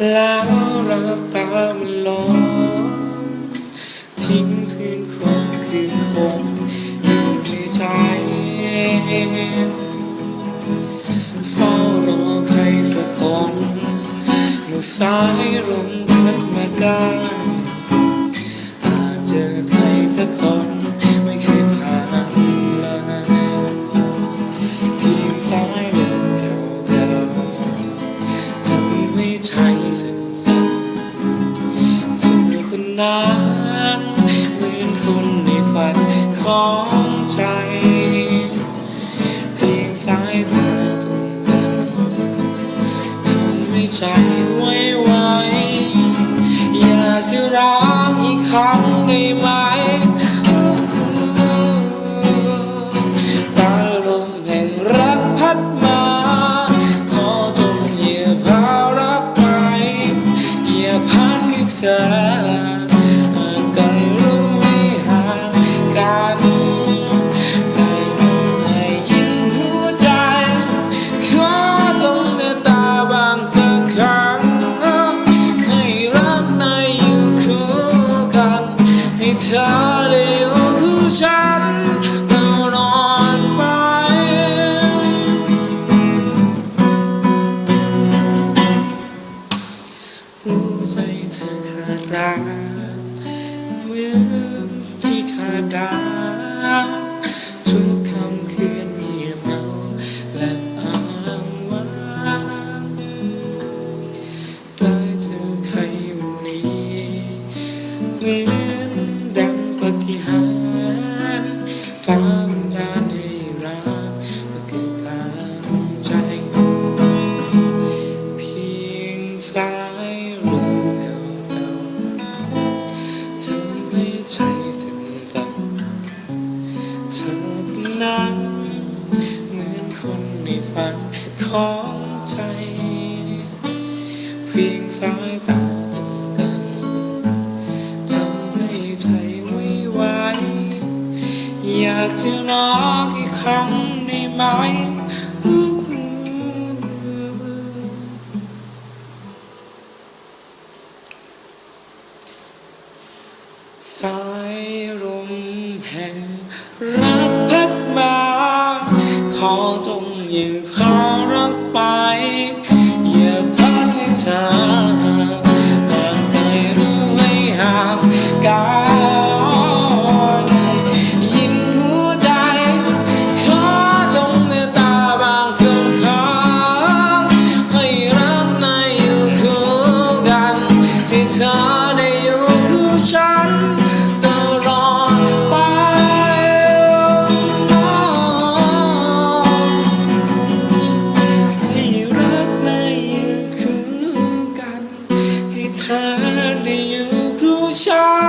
แล้วรับตามันลองทิ้งพื้นความคืนคงอยู่ในใจเฝ้ารอใครสักคนเมื่อสายลมพัดมาใกล นั้นเหมือนคนในฝันของใจเพียงสายตาตรงกันทำให้ใจไว้ไวอยากจะรักอีกครั้งได้ไหมตาลมแห่งรักพัดมาขอจงเหยียบพารักไปเหยียบพันให้เธอ รักทุกคำคืนมีเงาและอ้างว้างได้เจอใครวันนี้ ของใจเพียงสายตาตรงกันทำให้ใจไม่ไหวอยากจะรักอีกครั้งได้ไหมสายลมแห่งรักพัดมาขอจงอย่าพารักไปอ ย่ ได้อยู่คู่ฉัน